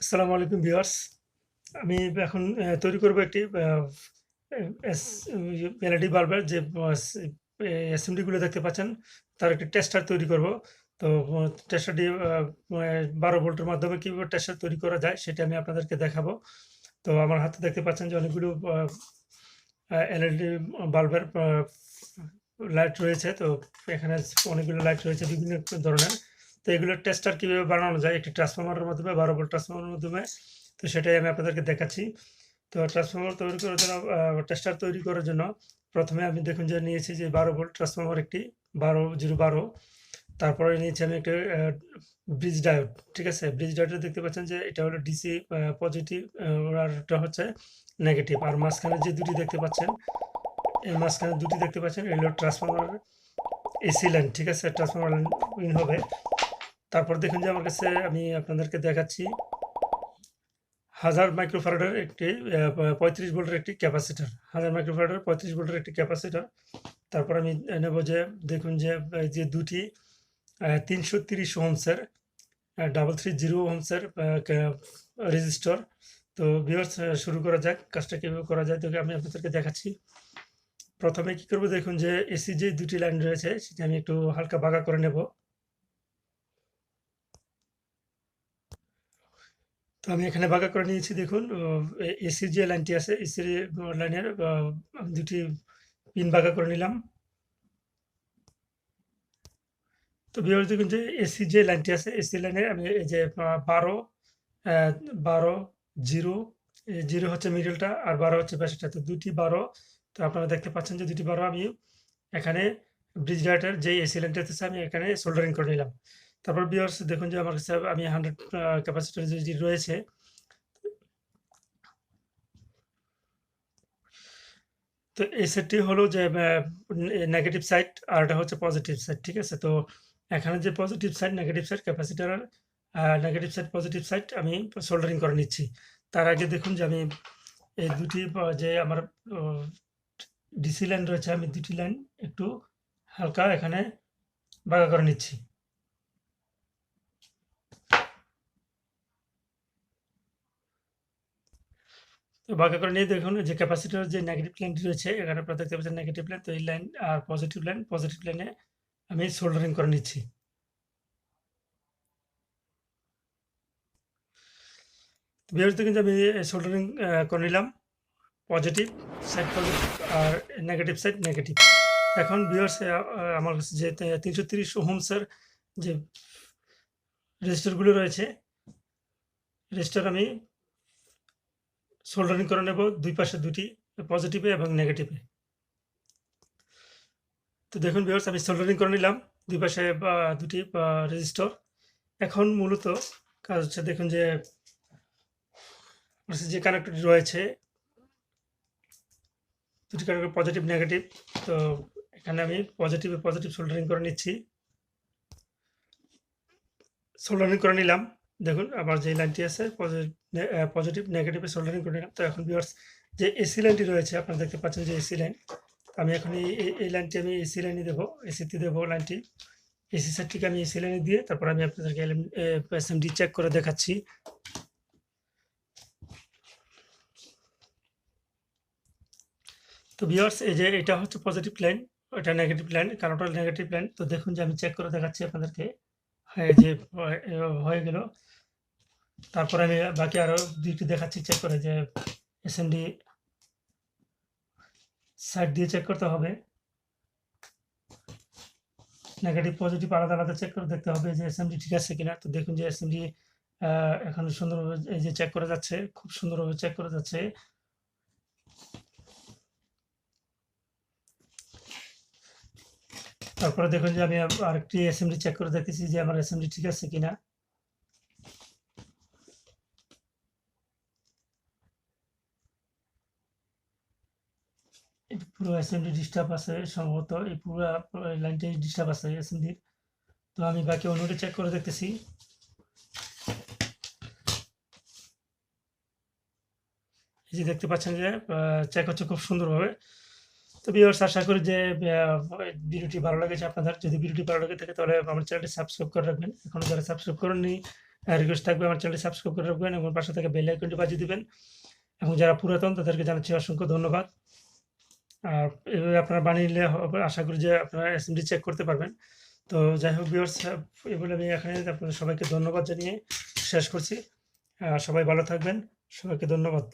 আসসালামু আলাইকুম ভিউয়ার্স। আমি এখন তৈরি করব একটি এলইডি বাল্বের যে অ্যাসেম্বলিগুলো দেখতে পাচ্ছেন, তার একটি টেস্টার তৈরি করব। তো টেস্টারটি বারো ভোল্টের মাধ্যমে কীভাবে টেস্টার তৈরি করা যায় সেটা আমি আপনাদেরকে দেখাবো। তো, আমার হাতে দেখতে পাচ্ছেন যে অনেকগুলো এলইডি বাল্বের লাইট রয়েছে। তো, এখানে অনেকগুলো লাইট রয়েছে বিভিন্ন ধরনের। তো এগুলোর টেস্টার কীভাবে বানানো যায়? একটি ট্রান্সফর্মারের মাধ্যমে বারো ভোল্ট ট্রান্সফর্মারের মাধ্যমে। তো সেটাই আমি আপনাদেরকে দেখাচ্ছি। তো ট্রান্সফর্মার তৈরি করার জন্য টেস্টার তৈরি করার জন্য প্রথমে আমি দেখুন যে নিয়েছি যে বারো ভোল্ট ট্রান্সফর্মার একটি, বারো জিরো বারো। তারপরে নিয়েছি আমি একটা ব্রিজ ডায়োড ঠিক আছে? ব্রিজ ডায়োডে দেখতে পাচ্ছেন যে এটা হলো ডিসি পজিটিভ আর এটা হচ্ছে নেগেটিভ আর মাঝখানে যে দুটি দেখতে পাচ্ছেন, এই মাঝখানে দুটি দেখতে পাচ্ছেন, এগুলো ট্রান্সফর্মার এসি লাইন ঠিক আছে? ট্রান্সফর্মার লাইন হবে। তারপর দেখুন যে আমার কাছে আমি আপনাদেরকে দেখাচ্ছি হাজার মাইক্রোফারাডের একটি পঁয়ত্রিশ ভোল্টের একটি ক্যাপাসিটার। হাজার মাইক্রোফারাডের পঁয়ত্রিশ ভোল্টের একটি ক্যাপাসিটার। তারপর আমি নেব যে, দেখুন যে যে দুটি তিনশো তিরিশ হোমসের ডাবল থ্রি জিরো হোমসের রেজিস্টর। তো ভিউয়ার্স শুরু করা যাক, কাজটা কীভাবে করা যায় তোকে আমি আপনাদেরকে দেখাচ্ছি। প্রথমে কি করব, দেখুন যে এসি যে দুটি লাইন রয়েছে, সেটা আমি একটু হালকা বাঁকা করে নেব। তো আমি এখানে বাঁকা করে নিয়েছি, দেখুন এসির যে লাইনটি আছে এসির লাইনের দুটি পিন বাঁকা করে নিলাম। তো বিভাগ দেখুন যে এসি যে লাইনটি আছে এসি লাইনের, আমি এই যে বারো বারো, জিরো জিরো হচ্ছে মিডলটা আর বারো হচ্ছে বেশটা তো দুটি বারো, তো আপনারা দেখতে পাচ্ছেন যে দুটি বারো আমি এখানে ব্রিজ ডাইটার যে এসি লাইনটা আছে, আমি এখানে সোল্ডারিং করে নিলাম। তারপর বিয়ার্স দেখুন যে আমার কাছে আমি হান্ড্রেড ক্যাপাসিটার যে রয়েছে, তো এই সেটটি হলো যে নেগেটিভ সাইড আর এটা হচ্ছে পজিটিভ সাইড ঠিক আছে? তো এখানে যে positive side negative side capacitor আর নেগেটিভ সাইড পজিটিভ সাইড আমি সোল্ডারিং করে নিচ্ছি। তার আগে দেখুন যে আমি এই দুটি যে আমার ডিসি লাইন রয়েছে, আমি দুটি লাইন একটু হালকা এখানে বাঁকা করে নিচ্ছি। তো বাঁকা করে নিয়ে দেখুন যে ক্যাপাসিটার যে নেগেটিভ লাইনটি রয়েছে এখানে দেখতে পাচ্ছেন নেগেটিভ লাইন তো এই লাইন আর পজিটিভ লাইন পজিটিভ লাইনে আমি সোল্ডারিং করে নিচ্ছি। বিহার কিন্তু আমি সোল্ডারিং করে নিলাম। পজিটিভ সাইড পজিটিভ আর নেগেটিভ সাইড নেগেটিভ এখন বিয়ার্স আমার যে তিনশো তিরিশ হোমসের যে রেজিস্টারগুলো রয়েছে রেজিস্টার আমি সোল্ডারিং করে নেব, দুই পাশে দুটি পজিটিভে এবং নেগেটিভে তো দেখুন ভিউয়ার্স আমি সোল্ডারিং করে নিলাম, দুই পাশে দুটি রেজিস্টর এখন মূলত কাজ হচ্ছে দেখুন যে যে কানেক্টরটি রয়েছে, দুটি কানেক্টর পজিটিভ নেগেটিভ তো এখানে আমি পজিটিভে পজিটিভ সোল্ডারিং করে নিচ্ছি। সোল্ডারিং করে নিলাম। দেখুন আমার যে লাইনটি আছে পজিটিভ নেগেটিভে সোল্ডারিং করে নিলাম। তো এখন ভিউয়ার্স যে এসি লাইনটি রয়েছে, আপনারা দেখতে পাচ্ছেন যে এসি লাইন আমি এখন এই লাইনটি আমি এসি লাইনে দেবো এসিতে দেবো লাইনটি। এসি সেটটিকে আমি এসি লাইনে দিয়ে তারপর আমি আপনাদেরকে এসএমডি চেক করে দেখাচ্ছি। তো ভিউয়ার্স এই যে এটা হচ্ছে পজিটিভ লাইন এটা নেগেটিভ লাইন কারোটা নেগেটিভ লাইন তো দেখুন যে আমি চেক করে দেখাচ্ছি আপনাদেরকে। যে হয়ে গেল। তারপরে আমি বাকি আরও দুইটি দেখাচ্ছি চেক করে যে এসএমডি সাইড দিয়ে চেক করতে হবে। নেগেটিভ পজিটিভ আলাদা আলাদা চেক করে দেখতে হবে যে এসএমডি ঠিক আছে কিনা। তো দেখুন যে এসএমডি এখন সুন্দরভাবে, এই যে চেক করা যাচ্ছে, খুব সুন্দরভাবে চেক করা যাচ্ছে। তারপরে দেখুন যে আমি আরেকটি এসএমডি চেক করে দেখতেছি যে আমার এসএমডি ঠিক আছে কিনা। পুরো এসএমডি ডিস্টার্ব আছে সম্ভবত, এই পুরো লাইনটাই ডিস্টার্ব আছে এসএমডির তো আমি বাকি অন্যটি চেক করে দেখতেছি। এই যে দেখতে পাচ্ছেন যে চেক হচ্ছে খুব সুন্দরভাবে। তো ভিউয়ার্স আশা করি যে ভিডিওটি ভালো লেগেছে আপনাদের। যদি ভিডিওটি ভালো লেগে থাকে তাহলে আমার চ্যানেলটি সাবস্ক্রাইব করে রাখবেন। এখনও যারা সাবস্ক্রাইব করেননি রিকোয়েস্ট থাকবে আমার চ্যানেলটি সাবস্ক্রাইব করে রাখবেন এবং পাশে থেকে বেল আইকনটি বাজিয়ে দিবেন। এবং যারা পুরাতন, তাদেরকে জানাচ্ছি অসংখ্য ধন্যবাদ। আর এভাবে আপনারা বানিয়ে আশা করি যে আপনারা এসএমডি চেক করতে পারবেন। তো যাই হোক ভিউয়ার্স এই বলে আমি এখানে আপনাদের সবাইকে ধন্যবাদ জানিয়ে শেষ করছি। সবাই ভালো থাকবেন। সবাইকে ধন্যবাদ।